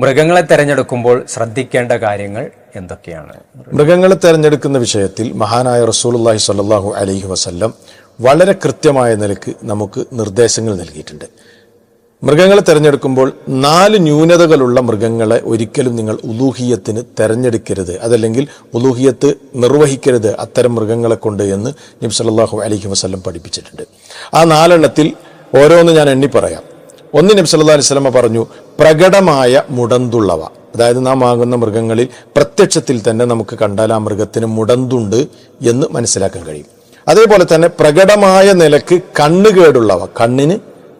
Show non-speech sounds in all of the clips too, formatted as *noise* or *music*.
മൃഗങ്ങളെ തെരഞ്ഞെടുക്കുമ്പോൾ ശ്രദ്ധിക്കേണ്ട കാര്യങ്ങൾ എന്തൊക്കെയാണ്? മൃഗങ്ങളെ തെരഞ്ഞെടുക്കുന്ന വിഷയത്തിൽ മഹാനായ റസൂലുള്ളാഹി സ്വല്ലല്ലാഹു അലൈഹി വസല്ലം വളരെ കൃത്യമായ നിലയ്ക്ക് നമുക്ക് നിർദ്ദേശങ്ങൾ നൽകിയിട്ടുണ്ട്. മൃഗങ്ങളെ തിരഞ്ഞെടുക്കുമ്പോൾ നാല് ന്യൂനതകളുള്ള മൃഗങ്ങളെ ഒരിക്കലും നിങ്ങൾ ഉലൂഹിയത്തിന് തിരഞ്ഞെടുക്കരുത്. അതല്ലെങ്കിൽ ഉലൂഹിയത്ത് നിർവഹിക്കരുത് അത്തരം മൃഗങ്ങളെ കൊണ്ട് എന്ന് നബി അലഹി അലൈഹി വസല്ലം പഠിപ്പിച്ചിട്ടുണ്ട്. ആ നാലെണ്ണത്തിൽ ഓരോന്ന് ഞാൻ എണ്ണി പറയാം. ഒന്ന് നബി സല്ലല്ലാഹു അലൈഹി സ്വലമ പറഞ്ഞു പ്രകടമായ മുടന്തുള്ളവ. അതായത് നാം വാങ്ങുന്ന മൃഗങ്ങളിൽ പ്രത്യക്ഷത്തിൽ തന്നെ നമുക്ക് കണ്ടാൽ ആ മൃഗത്തിന് മുടന്തുണ്ട് എന്ന് മനസ്സിലാക്കാൻ കഴിയും. അതേപോലെ തന്നെ പ്രകടമായ നിലയ്ക്ക് കണ്ണുകേടുള്ളവ കണ്ണിന്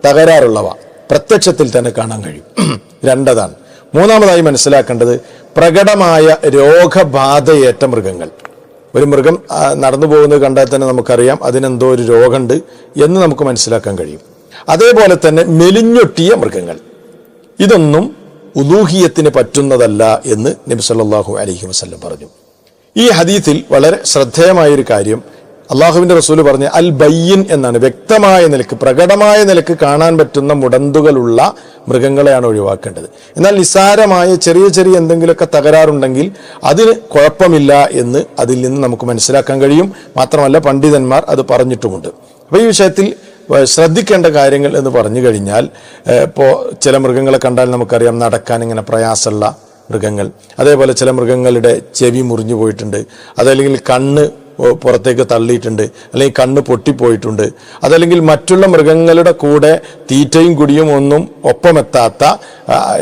തകരാറുള്ളവ പ്രത്യക്ഷത്തിൽ തന്നെ കാണാൻ കഴിയും. *clears throat* രണ്ടതാണ്. മൂന്നാമതായി മനസ്സിലാക്കേണ്ടത് പ്രകടമായ രോഗബാധയേറ്റ മൃഗങ്ങൾ. ഒരു മൃഗം നടന്നു പോകുന്നത് കണ്ടാൽ തന്നെ നമുക്കറിയാം അതിനെന്തോ ഒരു രോഗമുണ്ട് എന്ന് നമുക്ക് മനസ്സിലാക്കാൻ കഴിയും. അതേപോലെ തന്നെ മെലിഞ്ഞൊട്ടിയ മൃഗങ്ങൾ. ഇതൊന്നും ഉലൂഹിയത്തിന് പറ്റുന്നതല്ല എന്ന് നബി സല്ലാഹു അലഹി വസല്ലം പറഞ്ഞു. ഈ ഹദീത്തിൽ വളരെ ശ്രദ്ധേയമായൊരു കാര്യം അള്ളാഹുവിന്റെ റസൂൽ പറഞ്ഞ അൽ ബയ്യൻ എന്നാണ്. വ്യക്തമായ നിലയ്ക്ക് പ്രകടമായ നിലയ്ക്ക് കാണാൻ പറ്റുന്ന മുടന്തുകളുള്ള മൃഗങ്ങളെയാണ് ഒഴിവാക്കേണ്ടത്. എന്നാൽ നിസ്സാരമായ ചെറിയ ചെറിയ എന്തെങ്കിലുമൊക്കെ തകരാറുണ്ടെങ്കിൽ അതിന് കുഴപ്പമില്ല എന്ന് അതിൽ നിന്ന് നമുക്ക് മനസ്സിലാക്കാൻ കഴിയും. മാത്രമല്ല പണ്ഡിതന്മാർ അത് പറഞ്ഞിട്ടുമുണ്ട്. അപ്പോൾ ഈ വിഷയത്തിൽ ശ്രദ്ധിക്കേണ്ട കാര്യങ്ങൾ എന്ന് പറഞ്ഞു കഴിഞ്ഞാൽ ഇപ്പോൾ ചില മൃഗങ്ങളെ കണ്ടാൽ നമുക്കറിയാം നടക്കാൻ ഇങ്ങനെ പ്രയാസമുള്ള മൃഗങ്ങൾ. അതേപോലെ ചില മൃഗങ്ങളുടെ ചെവി മുറിഞ്ഞു പോയിട്ടുണ്ട്. അതല്ലെങ്കിൽ കണ്ണ് പുറത്തേക്ക് തള്ളിയിട്ടുണ്ട്. അല്ലെങ്കിൽ കണ്ണ് പൊട്ടിപ്പോയിട്ടുണ്ട്. അതല്ലെങ്കിൽ മറ്റുള്ള മൃഗങ്ങളുടെ കൂടെ തീറ്റയും കുടിയും ഒന്നും ഒപ്പമെത്താത്ത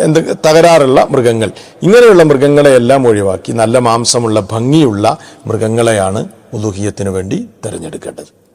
എന്ത് തകരാറുള്ള മൃഗങ്ങൾ. ഇങ്ങനെയുള്ള മൃഗങ്ങളെയെല്ലാം ഒഴിവാക്കി നല്ല മാംസമുള്ള ഭംഗിയുള്ള മൃഗങ്ങളെയാണ് ഉദുഹിയത്തിന് വേണ്ടി തിരഞ്ഞെടുക്കേണ്ടത്.